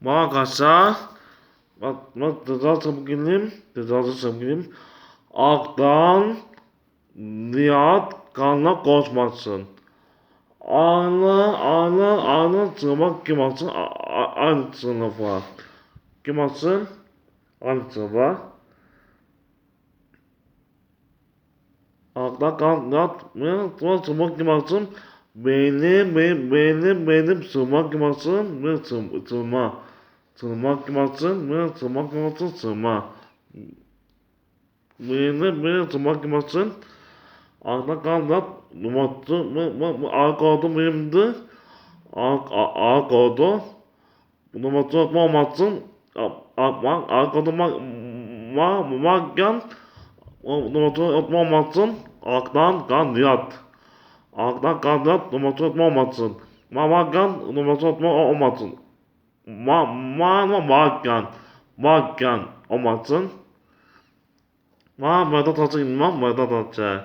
Merhaba arkadaşlar. Bak, bak Rıza Çabukil'im. Rıza Çabukil'im. Aktan Nihat kanla koşmasın. Aynı, aynı, aynı sınıfa kim alsın? A- a- Aynı sınıfa. Kim alsın? Aynı sınıfa. Aktan kan Nihat mı? Sınıfa kim alsın? Benim, benim, benim, benim sığma kim alsın? Ben sığma, Ben sığma kim alsın? Sığma. Benim, benim sığma kim alsın? Arka kanat numarası mı, mı, mı, arka adı benimdi. Arka, arka adı. Numarası atma olmasın. Arka, arka adı ma, ma, makken. Numarası atma olmasın. Arkadan kan yat. Arkadan kanat numarası atma olmasın. Mamakan numarası atma olmasın. Ma, ma, ma, makken. Makken olmasın. Ma, meydan taşı inmem, meydan taşı.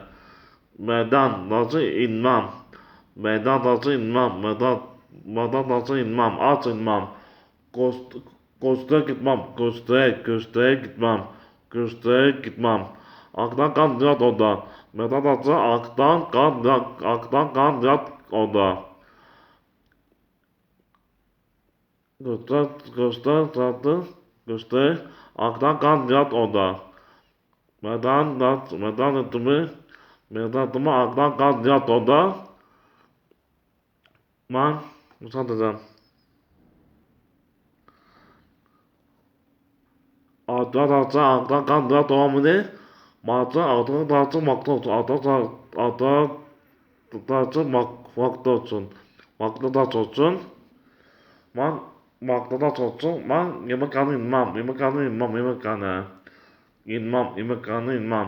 Meydan taşı inmem. Meydan taşı inmem, meydan, meydan taşı inmem, aç inmem. Kost, koste gitmem, koste, koste gitmem. Koste gitmem. Aktan kan yat orada. Meydan taşı aktan kan yat, aktan kan yat orada. Göster, göster, tatlı, göster. Aktan kan yat orada. Meydan yat, meydan yatımı, meydan yatımı aktan kan yat orada. Ben müsaade edeceğim. Aktan tatlı aktan kan yat orada. Matı aktan tatlı makta olsun. Aktan tatlı mak, makta olsun. Makta tatlı olsun. Ben maktada olsun. Ben yemekhane inmem. Yemekhane inmem. Yemekhane. İnmem. Yemekhane inmem.